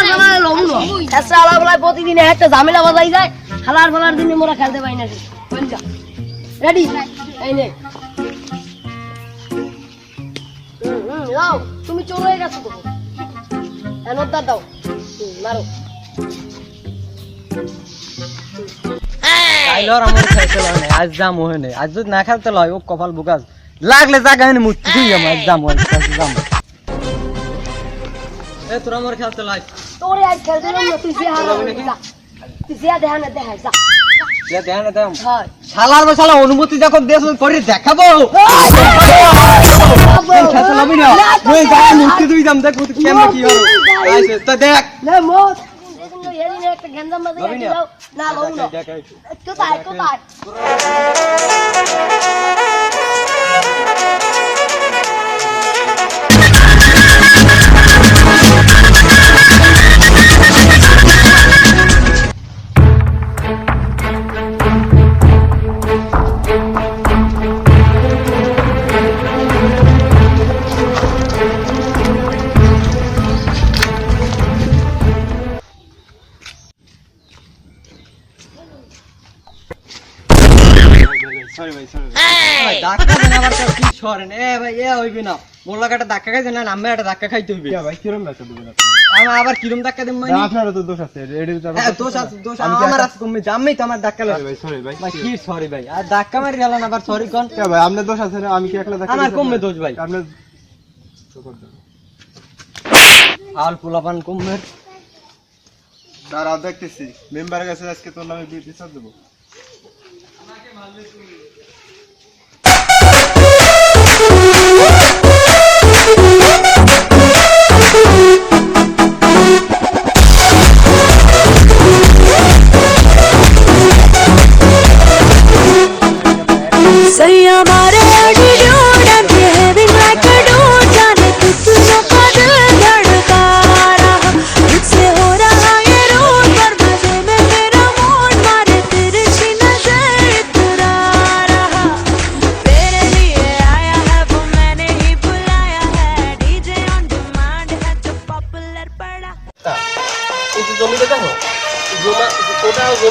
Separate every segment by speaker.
Speaker 1: হালার ফালার লমু না হালার ফালার প্রতিদিন একটা ঝামেলা বাজাই যায় হালার ফালার দিনে মোরা খেলতে পাই না রেডি এই নে। হুম, হুম, যাও। তুমি চলে গেছো তো। এনদা দাও। মারো।
Speaker 2: কাইলর আমার খাইতে লয় আজ আজ যদি না খেলতে লয় ও কপাল বুকাজ লাগলে জাগা এনে মুক্তি তুই আমার আজ এ তোরা আমার খেলতে লয়।
Speaker 1: তোরে আজ খেলতে না তুই সে হারা যা তুই সে দেখা না যা
Speaker 2: যে
Speaker 1: হয়
Speaker 2: শালার অনুমতি যখন দেশ করে দেখাবো মুক্তি তুই যাম দেখ কেমন কি হবে তো দেখ
Speaker 1: না কোথায়
Speaker 2: ভাই, ধাক্কা দেন আবার তোর সরেন এ ভাই এ হইবি না মোল্লা কাটা ধাক্কা খাইছে না নামে একটা ধাক্কা খাইতে হইবে
Speaker 3: ভাই কিরম লাগছে দুজন
Speaker 2: আমার আবার কিরম ধাক্কা দেব মানে
Speaker 3: আপনারও তো দোষ আছে এডির
Speaker 2: হ্যাঁ, দোষ আছে দোষ
Speaker 3: আমি কি
Speaker 2: আমার
Speaker 3: একটা-
Speaker 2: আছে তুমি জামই তো আমার ধাক্কা লাগে
Speaker 3: ভাই সরি ভাই
Speaker 2: ভাই কি সরি ভাই আর ধাক্কা মারি গেলেন আবার সরি কোন
Speaker 3: কে ভাই আপনার দোষ আছে না আমি কি একলা দেখা
Speaker 2: আমার কমবে দোষ ভাই
Speaker 3: আপনার
Speaker 2: আল পোলাপান কমের
Speaker 3: দাঁড়াও দেখতেছি মেম্বারের কাছে আজকে তোর নামে বিচার দেবো
Speaker 4: Say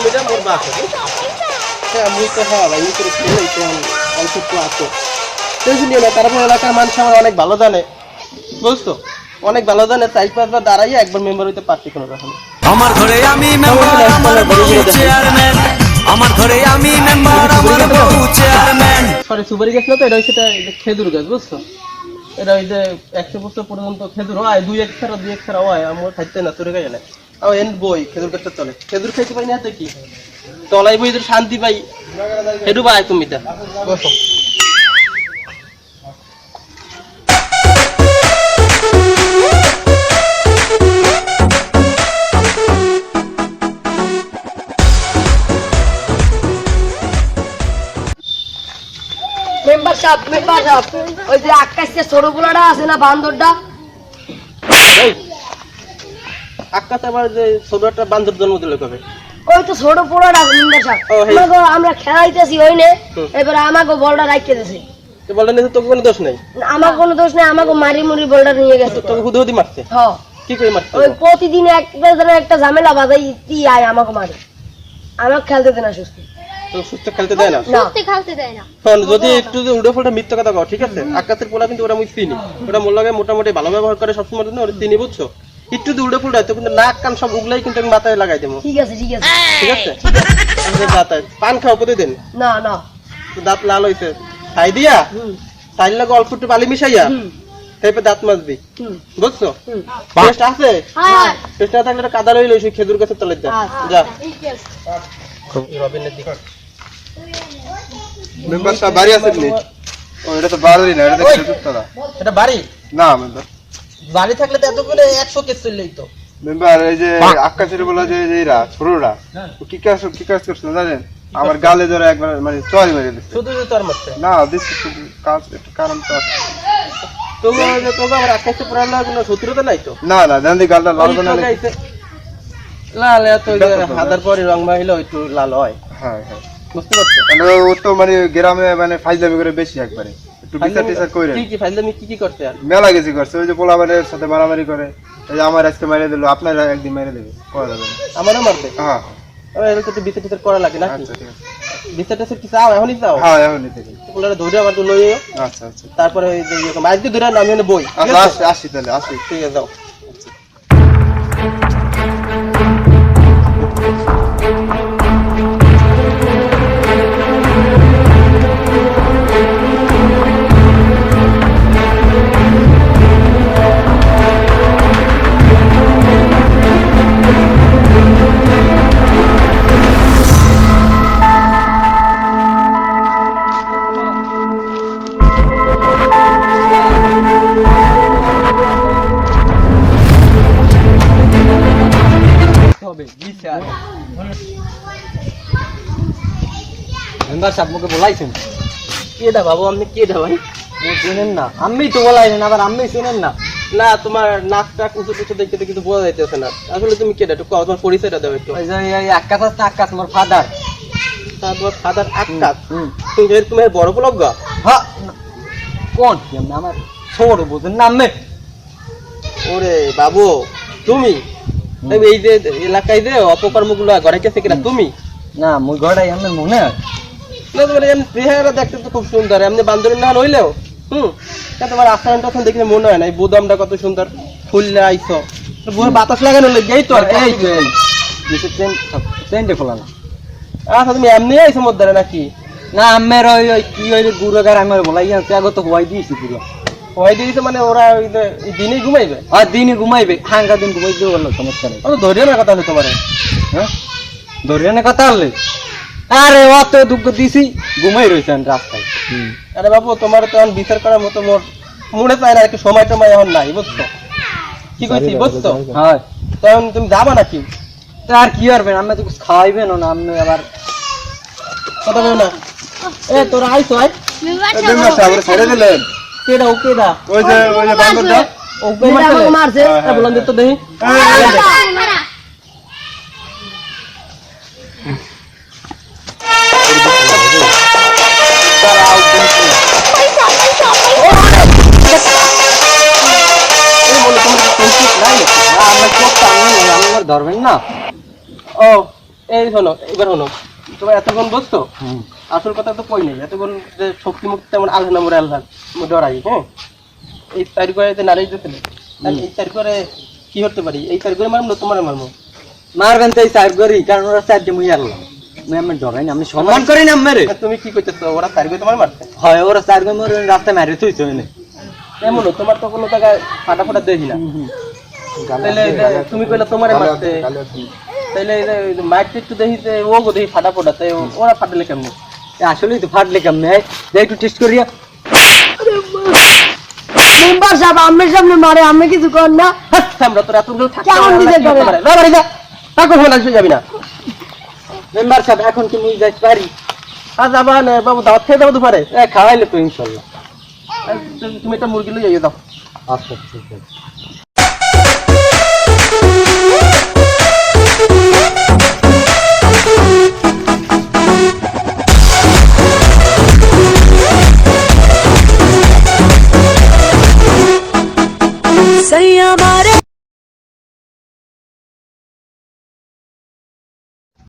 Speaker 5: জমিটা মোর বাপ হ্যাঁ মুই তো হ্যাঁ ভাই মুই তো খেলে তো অল্প একটু আছে সেই জন্য না তারপর এলাকার মানুষ আমার অনেক ভালো জানে বুঝছ অনেক ভালো জানে চাই পাঁচবার দাঁড়াইয়ে একবার মেম্বার হইতে পারছি কোনো রকম।
Speaker 6: আমার ঘরে আমি মেম্বার আমার বউ চেয়ারম্যান আমার ঘরে আমি মেম্বার আমার বউ চেয়ারম্যান
Speaker 5: সরি সুপারি গাছ না তো এটা হচ্ছে খেজুর গাছ বুঝছ? এটা ওই যে একশো বছর পর্যন্ত খেজুর হয় দুই এক ছাড়া দুই এক ছাড়া হয় আমার খাইতে না তোরে খাই না আর এন বই খেজুর খেজুর খাইতে পাই না তো কি? তলাই বই যদি শান্তি পাই। সেটু পাই তুমি তা বসো।
Speaker 1: মেম্বার সাহেব মেম্বার সাহেব ওই যে আকাশে ছোট পোলাটা আছে না বান্দরটা?
Speaker 5: আবার যে ছোট একটা বান্ধব জন্ম দিলে কবে?
Speaker 1: ওই তো ছোট আমরা খেলাইতেছি ওই নে। এবারে আমাকে বলটা রাখিয়ে দিয়েছে
Speaker 5: তো বললেন যে তোকে কোনো দোষ নেই?
Speaker 1: আমার কোনো দোষ নেই আমাকে মারি মুড়ি বলটা নিয়ে গেছে।
Speaker 5: তোকে হুদি হুদি মারছে?
Speaker 1: হ।
Speaker 5: কি করে মারছে?
Speaker 1: ওই প্রতিদিন একটা ধরে একটা ঝামেলা বাজাই তি আয় আমাকে মারে। আমাকে খেলতে দেয় না সুস্থ।
Speaker 5: তো সুস্থ খেলতে দেয় না?
Speaker 1: না।
Speaker 5: যদি একটু যে উড়ে ফুলটা মিথ্যা কথা কও ঠিক আছে? আকাশের পোলা কিন্তু ওরা মুই চিনি। ওরা মোর লাগে মোটামুটি ভালো ব্যবহার করে সবসময় জন্য ওরা চিনি বুঝছ? একটু উড়ে ফুলটা তো কিন্তু নাক কান সব উগলাই কিন্তু আমি মাথায় লাগাই দেবো।
Speaker 1: ঠিক আছে ঠিক আছে।
Speaker 5: ঠিক আছে। পান খাও প্রতিদিন?
Speaker 1: না না।
Speaker 5: দাঁত লাল হয়েছে খাই দিয়া?
Speaker 1: হুম।
Speaker 5: খাইলে লাগে অল্প একটু বালি মিশাইয়া?
Speaker 1: হুম।
Speaker 5: তারপর দাঁত মাজবি। বুঝছ? টেস্ট আছে?
Speaker 1: হ্যাঁ।
Speaker 5: টেস্ট না থাকলে কাদা রইল সেই খেজুর গাছের তলে যা। যা। রবিনের দিকে।
Speaker 3: মেম্বার সাহেব বাড়ি আছেন নি? ও এটা তো বাড়ি না এটা তো খেজুর তলা।
Speaker 5: এটা বাড়ি?
Speaker 3: না মেম্বার।
Speaker 5: বাড়ি থাকলে তো এতগুলো একশো কেস চললেই তো।
Speaker 3: মেম্বার এই যে আকাশের বলা যে যে এরা ছোটরা কি কাজ কি কাজ করছিল জানেন? আমার গালে ধরে একবার মানে চয় মেরে দিচ্ছে
Speaker 5: শুধু শুধু তোর মারছে?
Speaker 3: না দিচ্ছে শুধু কাজ একটু কারণ তো আছে।
Speaker 5: তোকে আমার আকাশে পড়ালো কোনো শত্রুতা নাই তো?
Speaker 3: না না জানি গালটা লাল বানালে
Speaker 5: লাল এত পরে রং মাহিলে একটু লাল হয়।
Speaker 3: হ্যাঁ হ্যাঁ।
Speaker 5: বুঝতে পারছ?
Speaker 3: মানে ও তো মানে গ্রামে মানে ফাইজলামি করে বেশি একবারে। একটু বিচার টিচার করে
Speaker 5: কি কি ফাইজলামি কি কি করতে আর?
Speaker 3: মেলা গেছি করছে ওই যে সাথে মারামারি করে। এই যে আমার আজকে মেরে দিল আপনার একদিন মেরে দেবে করা যাবে
Speaker 5: আমারও মারবে?
Speaker 3: হ্যাঁ।
Speaker 5: আমার এর তো বিচার টিচার করা লাগে নাকি?
Speaker 3: আচ্ছা
Speaker 5: বিচার টিচার কি চাও? এখনই চাও?
Speaker 3: হ্যাঁ এখনই থেকে
Speaker 5: ওগুলো ধরে আমার তো লইও
Speaker 3: আচ্ছা আচ্ছা।
Speaker 5: তারপরে ওই যে ইয়ে। ধরে আমি বই।
Speaker 3: আচ্ছা আসি তাহলে আসি।
Speaker 5: ঠিক আছে যাও।
Speaker 2: মেম্বার সাহেব মুখে বলাইছেন।
Speaker 5: কেডা বাবু আপনি কেডা ভাই?
Speaker 2: মুখ চেনেন না। আমি তো বলাইছেন আবার আমি চেনেন না।
Speaker 5: না তোমার নাক টাক উঁচু টুচু দেখতে দেখতে বোঝা যাইতেছে না। আসলে তুমি কেডা? একটু তোমার পরিচয়টা দাও একটু।
Speaker 2: আকাশ আছে না আকাশ মোর ফাদার
Speaker 5: তোমার ফাদার আকাশ তুমি যে তোমার বড় বলগা
Speaker 2: হ্যাঁ কোন আমার ছোট বোঝেন না আমি
Speaker 5: ওরে বাবু তুমি? এই এই যে এলাকায় যে অপকর্মগুলো ঘরে গেছে কিনা তুমি?
Speaker 2: না মুই ঘরটাই আমি মনে হয়।
Speaker 5: না তোমার এমনি চেহারা দেখতে তো খুব সুন্দর এমনি বান্দরের না হইলেও হুম? তা তোমার আচরণটা তখন দেখলে মনে হয় না এই বুদামটা কত সুন্দর। ফুললে আইছো বুড়ো বাতাস লাগানো লেগেই তো আর
Speaker 2: এই যে নিচে চেন খোলা না।
Speaker 5: আচ্ছা তুমি এমনি মধ্যে নাকি?
Speaker 2: না আমের ওই ওই কি ওই যে গুড়গার আমার বলাই আছে আগে তো হওয়াই দিয়েছি পুরো।
Speaker 5: হয়ে দিয়েছে মানে ওরা ওই দিনেই ঘুমাইবে?
Speaker 2: আর দিনই ঘুমাইবে হাঙ্গা দিন ঘুমাই বলল সমস্যা নেই।
Speaker 5: ধৈর্য না কথা হলো তোমার।
Speaker 2: হ্যাঁ? ধরিয়ানে কথা হলে আরে অত দুঃখ দিছি ঘুমাই রয়েছেন রাস্তায়
Speaker 5: আরে বাবু তোমার তো এখন বিচার করার মতো মোর মনে চায় না একটু সময় টময় এখন নাই বুঝছ কি কইছি বুঝছ
Speaker 2: হয়
Speaker 5: তখন তুমি যাবা নাকি
Speaker 2: আর কি করবেন আমি তো কিছু খাওয়াইবেন না আপনি আবার
Speaker 5: কথা বলো না এ তোরা আইছো
Speaker 3: হয় ছেড়ে দিলেন
Speaker 5: কেডা ও কেডা
Speaker 3: ওই যে ওই যে বান্দরটা
Speaker 5: ও
Speaker 1: মেয়েটা আমাকে মারছে
Speaker 5: বললাম তো দেখি
Speaker 2: ধরবেন না?
Speaker 5: ও এই শোনো এবার শোনো তোমার এতক্ষণ বসছো আসল কথা তো কই নেই এতক্ষণ যে শক্তি মুক্তি তেমন আল্লাহ নামরে আল্লাহ ডরাই হ্যাঁ? এই চারি করে যে নারী দিতেছিল এই চারি করে কি হতে পারি? এই চারি করে মারবো তোমার মারবো
Speaker 2: মারবেন তো এই সাইড করি কারণ ওরা সাইড দিয়ে মুই ডরাই না আমি সম্মান করি না মেরে
Speaker 5: তুমি কি করতেছো? ওরা চারি তোমার
Speaker 2: হয় ওরা রাস্তায় মেরে ওনে
Speaker 5: এমন তোমার তো কোনো জায়গায় ফাটা ফাটা দেখি না। তাহলে তুমি কইলে তোমারে মারতে। তাহলে এই যে মাইক একটু দেখি যে ও গো দেখি ফাটা ফাটা তাই ওরা ফাটালে কেমনি?
Speaker 2: আসলেই তো ফাটলে কেমনে একটু টেস্ট করিয়া।
Speaker 1: মেম্বার সাহেব আমের সামনে মারে আমি কিছু কর না।
Speaker 5: আমরা তোর এতগুলো
Speaker 1: কেমন
Speaker 5: পারে না,
Speaker 1: দিতে
Speaker 5: কি করতে
Speaker 1: পারে?
Speaker 5: পারে? না বাড়ি যা। তাকে ফোন আসবে যাবি না।
Speaker 2: মেম্বার সাহেব এখন কি মুই যাইতে পারি?
Speaker 5: আর যাবা না বাবু দাওয়াত খেয়ে যাব দুপারে।
Speaker 2: এ খাওয়াইলে তো ইনশাল্লাহ।
Speaker 5: তুমি- তুমি একটা মুরগি লই যাইয়ে দাও
Speaker 2: আচ্ছা ঠিক আছে।